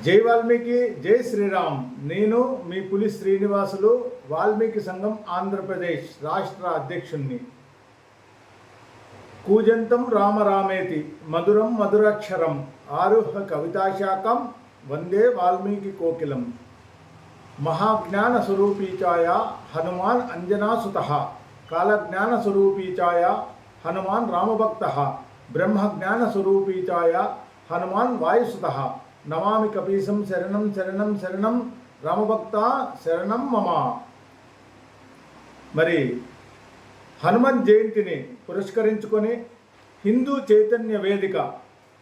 జై వాల్మీకి జై శ్రీరామ్. నేను మీ పులి శ్రీనివాసులు వాల్మీకి సంఘం ఆంధ్రప్రదేశ్ రాష్ట్ర అధ్యక్షుణ్ణి. కూజంతం రామరామేతి మధురం మధురాక్షరం ఆరుహ కవితాశాఖం వందే వాల్మీకి కోకిలం. మహాజ్ఞాన స్వరూపీచాయ హనుమాన్ అంజనాసుత కాలజ్ఞాన స్వరూపీచాయ హనుమాన్ రామభక్త బ్రహ్మజ్ఞాన స్వరూపీచాయ హనుమాన్ వాయుసుత. నమామి కపీశం శరణం శరణం శరణం రామభక్త శరణం మమ. మరి హనుమన్ జయంతిని పురస్కరించుకొని హిందూ చైతన్య వేదిక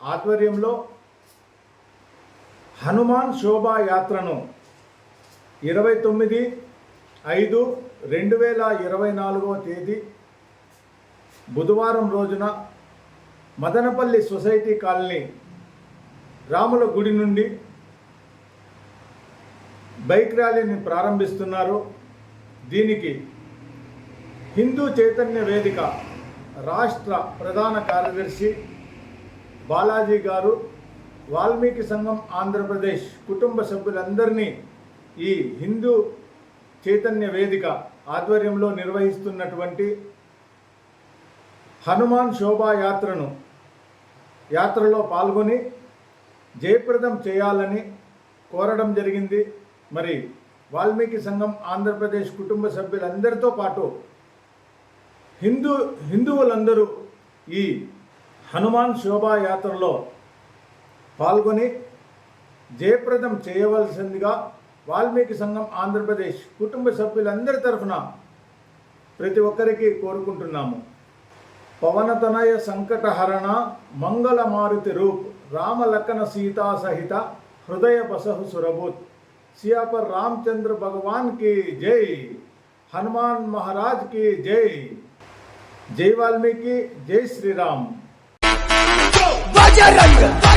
ఆధ్వర్యంలో హనుమాన్ శోభాయాత్రను ఇరవై తొమ్మిది ఐదు రెండు వేల ఇరవై నాలుగవ తేదీ బుధవారం రోజున మదనపల్లి సొసైటీ కాలనీ రాముల గుడి నుండి బైక్ ర్యాలీని ప్రారంభిస్తున్నారు. దీనికి హిందూ చైతన్య వేదిక రాష్ట్ర ప్రధాన కార్యదర్శి బాలాజీ గారు వాల్మీకి సంఘం ఆంధ్రప్రదేశ్ కుటుంబ సభ్యులందరినీ ఈ హిందూ చైతన్య వేదిక ఆధ్వర్యంలో నిర్వహిస్తున్నటువంటి హనుమాన్ శోభాయాత్రను యాత్రలో పాల్గొని జయప్రదం చేయాలని కోరడం జరిగింది. మరి వాల్మీకి సంఘం ఆంధ్రప్రదేశ్ కుటుంబ సభ్యులందరితో పాటు హిందూ హిందువులందరూ ఈ హనుమాన్ శోభాయాత్రలో పాల్గొని జయప్రదం చేయవలసిందిగా వాల్మీకి సంఘం ఆంధ్రప్రదేశ్ కుటుంబ సభ్యులందరి తరఫున ప్రతి ఒక్కరికి కోరుకుంటున్నాము. पवन तनय संकट हरण मंगल मारुति रूप राम लखन सीता सहित हृदय बसहु सुरभूत। सिया पर रामचंद्र भगवान की जय, हनुमान महाराज की जय। जय वाल्मीकि, जय श्री राम तो